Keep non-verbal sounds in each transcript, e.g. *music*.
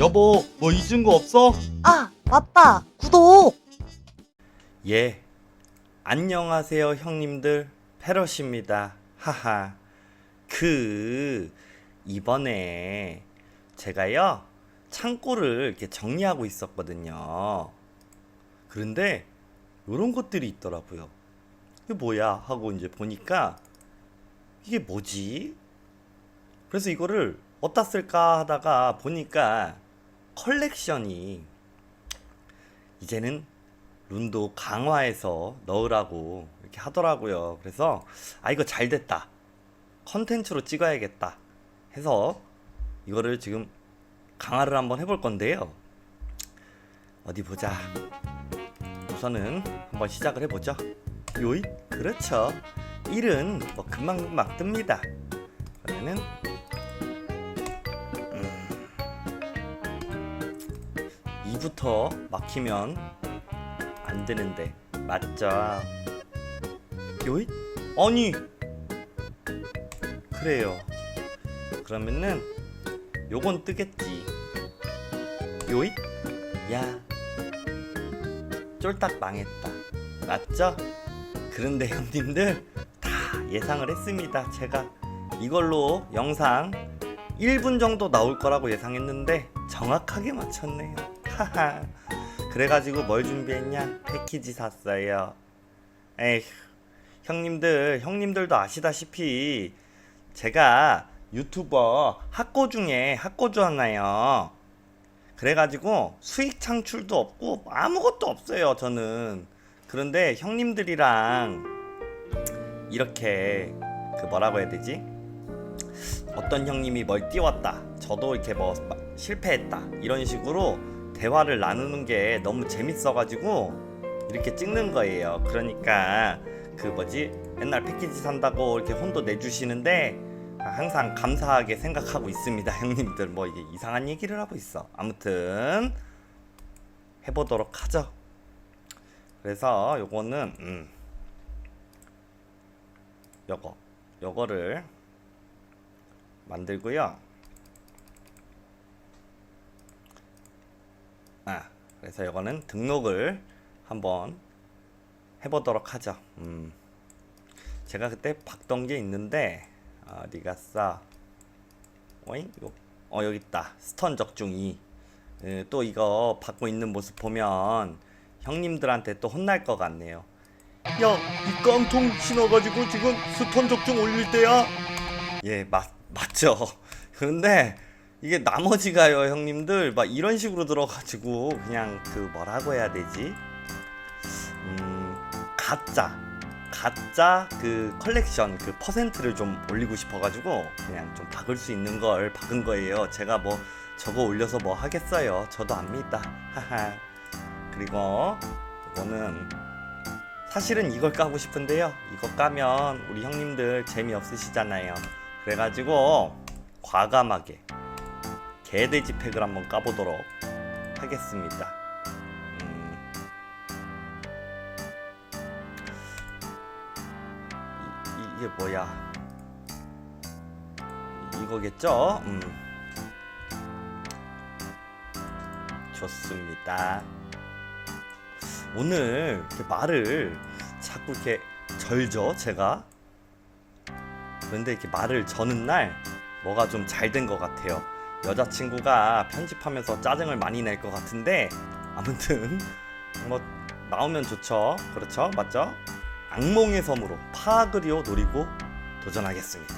여보, 뭐 잊은 거 없어? 아, 맞다. 구독. 예. 안녕하세요, 형님들. 페럿입니다. 하하. 그, 이번에 제가요, 창고를 이렇게 정리하고 있었거든요. 그런데, 요런 것들이 있더라고요. 이게 뭐야? 하고 이제 보니까, 이게 뭐지? 그래서 이거를 어디다 쓸까 하다가 보니까, 컬렉션이 이제는 룬도 강화해서 넣으라고 이렇게 하더라고요. 그래서 아 이거 잘 됐다. 컨텐츠로 찍어야겠다. 해서 이거를 지금 강화를 한번 해볼 건데요. 어디 보자. 우선은 한번 시작을 해보죠. 요이 그렇죠. 1은 뭐 금방금방 뜹니다. 그러면은 2부터 막히면 안 되는데 맞죠? 요이? 아니 그래요. 그러면은 요건 뜨겠지. 요이? 야 쫄딱 망했다. 맞죠? 그런데 형님들 다 예상을 했습니다. 제가 이걸로 영상 1분 정도 나올 거라고 예상했는데 정확하게 맞췄네요. 하하. *laughs* 그래가지고 뭘 준비했냐? 패키지 샀어요. 에휴, 형님들, 형님들도 아시다시피 제가 유튜버 학고 중에 학고주 하나요. 그래가지고 수익 창출도 없고 아무것도 없어요, 저는. 그런데 형님들이랑 이렇게 그 뭐라고 해야 되지? 어떤 형님이 뭘 띄웠다. 저도 이렇게 뭐 실패했다. 이런 식으로 대화를 나누는 게 너무 재밌어가지고 이렇게 찍는 거예요. 그러니까 그 뭐지 맨날 패키지 산다고 이렇게 혼도 내주시는데 항상 감사하게 생각하고 있습니다, *laughs* 형님들. 뭐 이게 이상한 얘기를 하고 있어. 아무튼 해보도록 하죠. 그래서 요거는 음 요거 요거를 만들고요. 아, 그래서 이거는 등록을 한번 해보도록 하죠. 음, 제가 그때 박던 게 있는데 어디 갔어? 어잉? 어 여기 있다. 스턴 적중이. 예, 또 이거 받고 있는 모습 보면 형님들한테 또 혼날 것 같네요. 야, 이 깡통 신어가지고 지금 스턴 적중 올릴 때야? 예, 맞 맞죠. *laughs* 그런데 이게 나머지가요 형님들? 막 이런 식으로 들어가지고 그냥 그 뭐라고 해야 되지? 음 가짜. 가짜 그 컬렉션 그 퍼센트를 좀 올리고 싶어가지고 그냥 좀 박을 수 있는 걸 박은 거예요. 제가 뭐 저거 올려서 뭐 하겠어요? 저도 압니다. 하하. 그리고 이거는 사실은 이걸 까고 싶은데요. 이거 까면 우리 형님들 재미없으시잖아요. 그래가지고 과감하게 개돼지 팩을 한번 까보도록 하겠습니다. 음. 이, 게 뭐야? 이, 이거겠죠? 음. 좋습니다. 오늘 이렇게 말을 자꾸 이렇게 절죠, 제가. 그런데 이렇게 말을 저는 날 뭐가 좀 잘 된 것 같아요. 여자친구가 편집하면서 짜증을 많이 낼 것 같은데 아무튼 뭐 나오면 좋죠. 그렇죠? 맞죠? 악몽의 섬으로 파그리오 노리고 도전하겠습니다.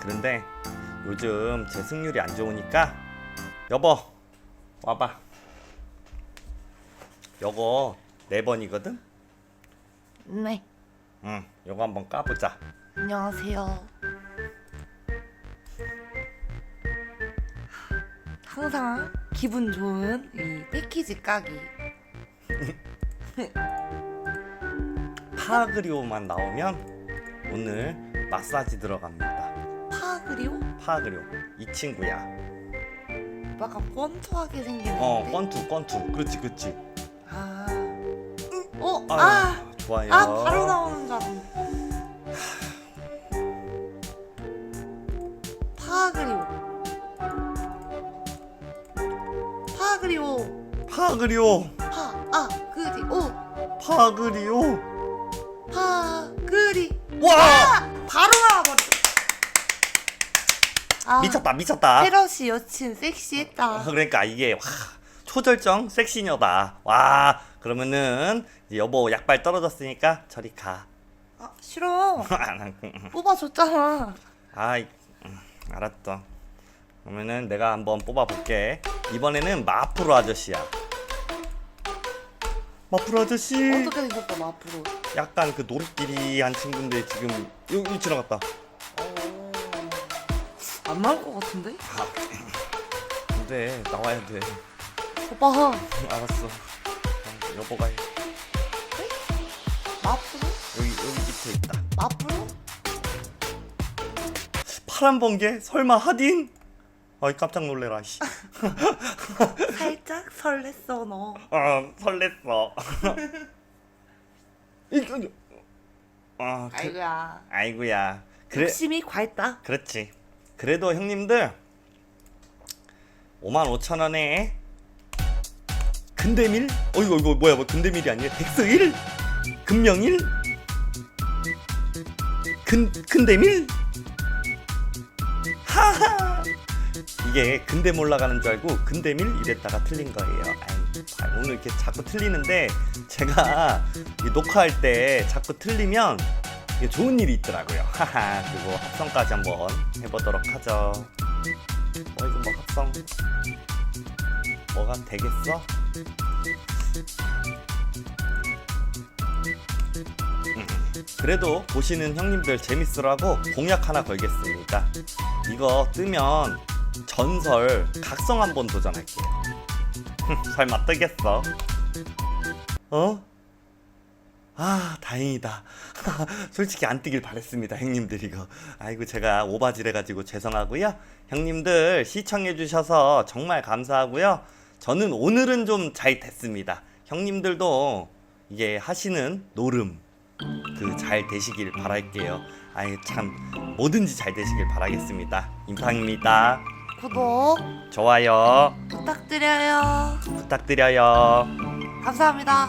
그런데 요즘 제 승률이 안 좋으니까 여보 와봐. 요거 네 번이거든? 네. 응 요거 한번 까보자. 안녕하세요. 항상 기분 좋은 이 패키지 까기. *laughs* 파그리오만 나오면 오늘 마사지 들어갑니다 파그리오? 파그리오 이 친구야 약간 뻔투하게 생겼는데. 어, 권투, 권투. 그렇지, 그렇지. 아. 어? 아유, 아! 좋아요. 아, 바로 나오는 줄 알았네. 파 파그리오. 파그리오. 파아 그리오. 파그리오. 파그리. 와! 바로 나와버려 아, 미쳤다 미쳤다. 페럿이 여친 섹시했다. 아, 그러니까 이게 와 초절정 섹시녀다. 와 그러면은 이제 여보 약발 떨어졌으니까 저리 가. 아 싫어. 아, *laughs* 뽑아줬잖아. 음, 알았어. 그러면은 내가 한번 뽑아볼게 이번에는 마프로 아저씨야. 마프로 아저씨. 어떻게 생겼다 나 앞으로? 약간 그 노릇끼리 한 친구인데 지금 여기, 여기 지나갔다. 안 나올 것 같은데? 아, 안돼. 나와야 돼. 오빠 알았어. 어, 여보가 해. 앞으로? 여기 여기 밑에 있다. 앞으로? 파란 번개? 설마 하딘 아이 깜짝 놀래라 씨. *laughs* 살짝 설렜어 너. 아 설렜어. *laughs* 이거 아 그, 아이고야. 아이고야. 그래 욕심이 과했다. 그렇지. 그래도 형님들 5만 5천 원에 근대밀? 어 이거 이거 뭐야 뭐 근대밀이 아니야 덱스일? 금명일? 근 근대밀? 하하 이게 근대 올라가는 줄 알고 근대밀 이랬다가 틀린 거예요 아이, 아, 오늘 이렇게 자꾸 틀리는데 제가 이 녹화할 때 자꾸 틀리면 좋은 일이 있더라고요. *laughs* 하하. 그리고 합성까지 한번 해보도록 하죠. 어 이거 뭐 합성 뭐가 되겠어? 음, 그래도 보시는 형님들 재밌으라고 공약 하나 걸겠습니다. 이거 뜨면 전설 각성 한번 도전할게요. *laughs* 설마 뜨겠어? 어? 아 다행이다. *laughs* 솔직히 안 뜨길 바랬습니다 형님들 이거. 아이고 제가 오바질 해가지고 죄송하고요. 형님들 시청해 주셔서 정말 감사하고요. 저는 오늘은 좀 잘 됐습니다. 형님들도 이게 하시는 노름 그 잘 되시길 바랄게요. 아이 참 뭐든지 잘 되시길 바라겠습니다. 임팡입니다 구독 좋아요. 부탁드려요. 부탁드려요. 감사합니다